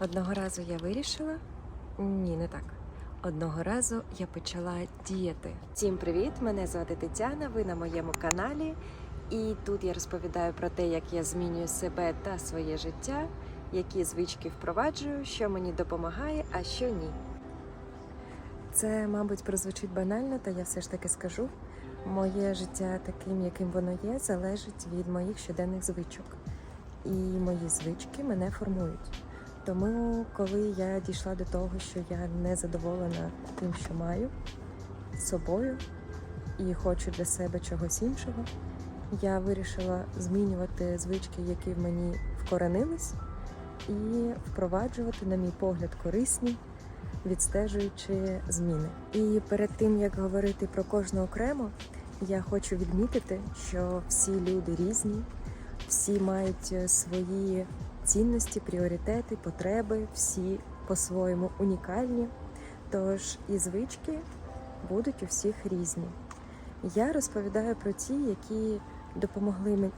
Одного разу я вирішила. Ні, не так. Одного разу я почала діяти. Всім привіт! Мене звати Тетяна. Ви на моєму каналі. І тут я розповідаю про те, як я змінюю себе та своє життя, які звички впроваджую, що мені допомагає, а що ні. Це, мабуть, прозвучить банально, та я все ж таки скажу. Моє життя таким, яким воно є, залежить від моїх щоденних звичок. І мої звички мене формують. Тому, коли я дійшла до того, що я не задоволена тим, що маю собою, і хочу для себе чогось іншого, я вирішила змінювати звички, які в мені вкоренились, і впроваджувати, на мій погляд, корисні, відстежуючи зміни. І перед тим як говорити про кожну окремо, я хочу відмітити, що всі люди різні, всі мають свої цінності, пріоритети, потреби, всі по-своєму унікальні. Тож і звички будуть у всіх різні. Я розповідаю про ті, які допомогли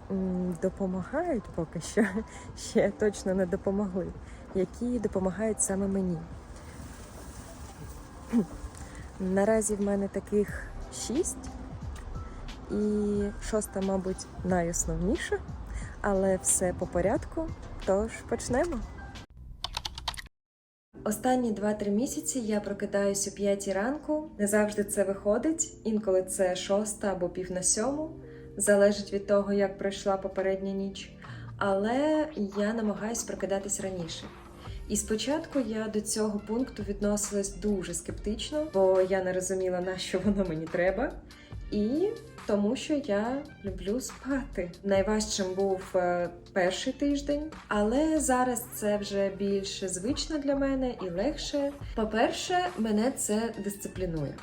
допомагають поки що, ще точно не допомогли, які допомагають саме мені. Наразі в мене таких шість, і шоста, мабуть, найосновніша, але все по порядку. Тож почнемо. Останні 2-3 місяці я прокидаюсь о 5 ранку. Не завжди це виходить, інколи це шоста або пів на сьому. Залежить від того, як пройшла попередня ніч. Але я намагаюсь прокидатись раніше. І спочатку я до цього пункту відносилась дуже скептично, бо я не розуміла, на що воно мені треба. І тому що я люблю спати. Найважчим був е, перший тиждень, але зараз це вже більш звично для мене і легше. По-перше, мене це дисциплінує.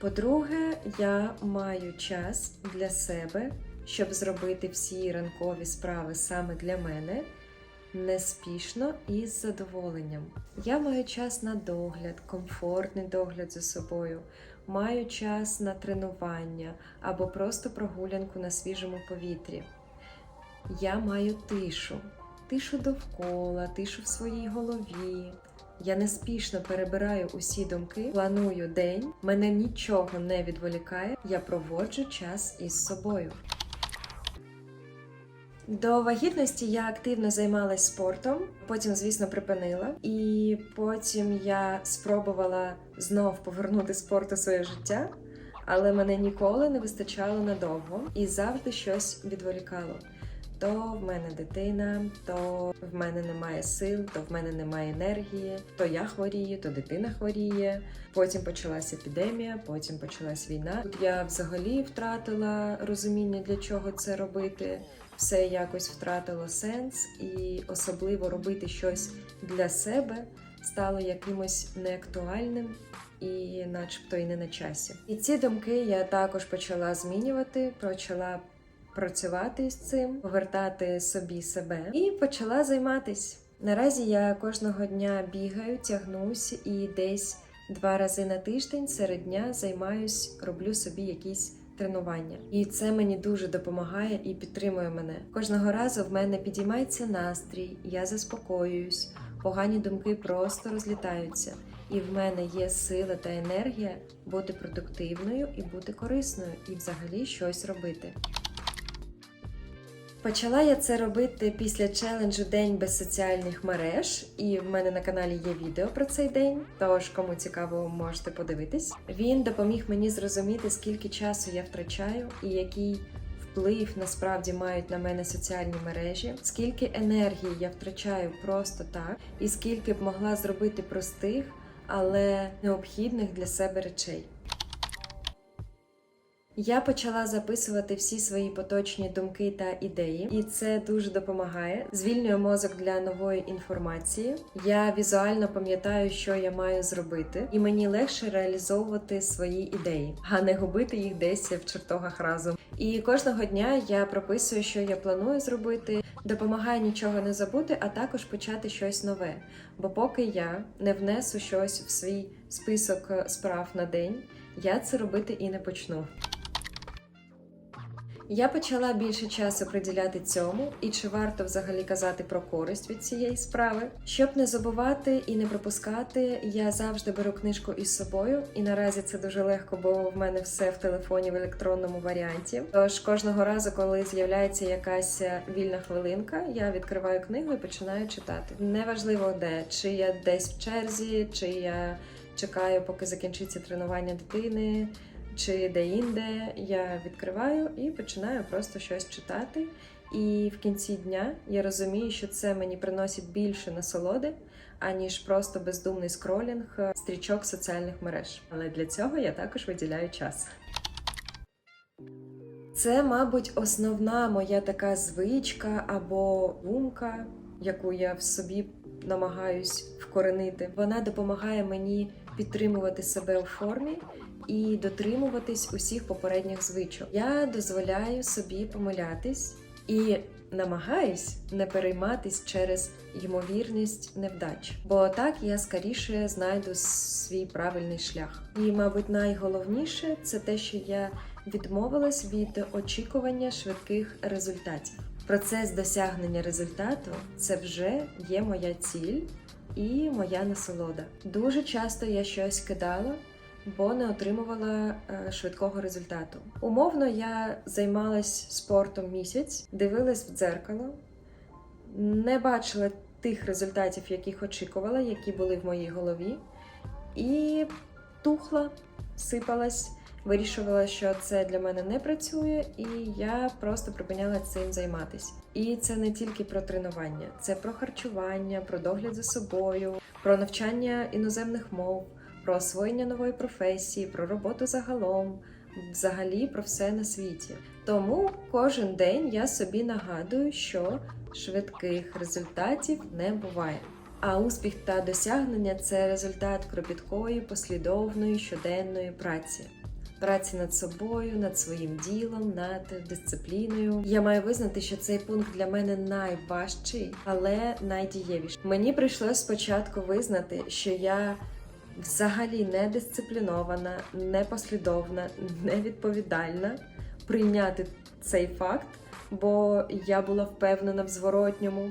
По-друге, я маю час для себе, щоб зробити всі ранкові справи саме для мене. Неспішно і з задоволенням. Я маю час на догляд, комфортний догляд за собою, маю час на тренування або просто прогулянку на свіжому повітрі. Я маю тишу, тишу довкола, тишу в своїй голові. Я неспішно перебираю усі думки, планую день, мене нічого не відволікає, я проводжу час із собою. До вагітності я активно займалась спортом, потім, звісно, припинила. І потім я спробувала знов повернути спорт у своє життя, але мене ніколи не вистачало надовго і завжди щось відволікало. То в мене дитина, то в мене немає сил, то в мене немає енергії, то я хворію, то дитина хворіє. Потім почалася епідемія, потім почалась війна. Тут я взагалі втратила розуміння, для чого це робити все якось втратило сенс, і особливо робити щось для себе стало якимось неактуальним і, начебто, і не на часі. І ці думки я також почала змінювати, почала працювати з цим, повертати собі себе і почала займатись. Наразі я кожного дня бігаю, тягнусь і десь два рази на тиждень серед дня займаюсь, роблю собі якісь тренування. І це мені дуже допомагає і підтримує мене. Кожного разу в мене підіймається настрій, я заспокоююсь, погані думки просто розлітаються. І в мене є сила та енергія бути продуктивною і бути корисною, і взагалі щось робити. Почала я це робити після челенджу День без соціальних мереж, і в мене на каналі є відео про цей день. Тож, кому цікаво, можете подивитись. Він допоміг мені зрозуміти, скільки часу я втрачаю і який вплив насправді мають на мене соціальні мережі, скільки енергії я втрачаю просто так, і скільки б могла зробити простих, але необхідних для себе речей. Я почала записувати всі свої поточні думки та ідеї, і це дуже допомагає. Звільнює мозок для нової інформації. Я візуально пам'ятаю, що я маю зробити, і мені легше реалізовувати свої ідеї, а не губити їх десь в чертогах разом. І кожного дня я прописую, що я планую зробити. Допомагає нічого не забути, а також почати щось нове. Бо поки я не внесу щось в свій список справ на день, я це робити і не почну. Я почала більше часу приділяти цьому, і чи варто взагалі казати про користь від цієї справи. Щоб не забувати і не пропускати, я завжди беру книжку із собою, і наразі це дуже легко, бо в мене все в телефоні в електронному варіанті. Тож кожного разу, коли з'являється якась вільна хвилинка, я відкриваю книгу і починаю читати. Неважливо де, чи я десь в черзі, чи я чекаю, поки закінчиться тренування дитини чи де-інде я відкриваю і починаю просто щось читати. І в кінці дня я розумію, що це мені приносить більше насолоди, аніж просто бездумний скролінг е, стрічок соціальних мереж. Але для цього я також виділяю час. Це, мабуть, основна моя така звичка або думка, яку я в собі намагаюсь вкоренити. Вона допомагає мені підтримувати себе у формі і дотримуватись усіх попередніх звичок. Я дозволяю собі помилятись і намагаюсь не перейматись через ймовірність невдач, бо так я скоріше знайду свій правильний шлях. І, мабуть, найголовніше це те, що я відмовилась від очікування швидких результатів. Процес досягнення результату це вже є моя ціль і моя насолода. Дуже часто я щось кидала, бо не отримувала е, швидкого результату. Умовно, я займалась спортом місяць, дивилась в дзеркало, не бачила тих результатів, яких очікувала, які були в моїй голові, і тухла, сипалась. Вирішувала, що це для мене не працює, і я просто припиняла цим займатися. І це не тільки про тренування, це про харчування, про догляд за собою, про навчання іноземних мов, про освоєння нової професії, про роботу загалом, взагалі про все на світі. Тому кожен день я собі нагадую, що швидких результатів не буває. А успіх та досягнення це результат кропіткої, послідовної щоденної праці. Праці над собою, над своїм ділом, над дисципліною. Я маю визнати, що цей пункт для мене найважчий, але найдієвіший. Мені прийшлось спочатку визнати, що я взагалі не дисциплінована, непослідовна, невідповідальна. Прийняти цей факт, бо я була впевнена в зворотньому,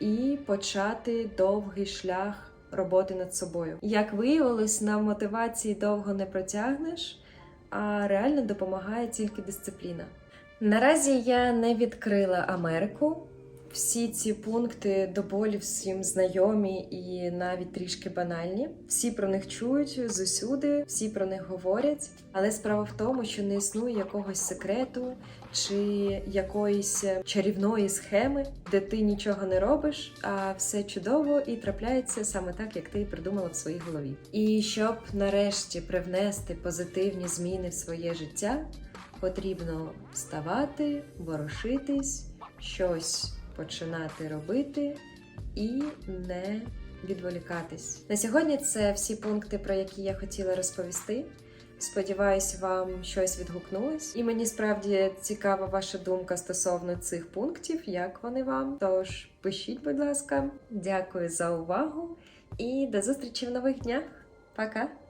і почати довгий шлях роботи над собою. Як виявилось, на мотивації довго не протягнеш а реально допомагає тільки дисципліна. Наразі я не відкрила Америку. Всі ці пункти до болі всім знайомі і навіть трішки банальні. Всі про них чують зусюди, всі про них говорять. Але справа в тому, що не існує якогось секрету чи якоїсь чарівної схеми, де ти нічого не робиш, а все чудово і трапляється саме так, як ти придумала в своїй голові. І щоб нарешті привнести позитивні зміни в своє життя, потрібно вставати, ворушитись, щось починати робити і не відволікатись. На сьогодні це всі пункти, про які я хотіла розповісти. Сподіваюсь, вам щось відгукнулось, і мені справді цікава ваша думка стосовно цих пунктів, як вони вам. Тож пишіть, будь ласка, дякую за увагу і до зустрічі в нових днях. Пока!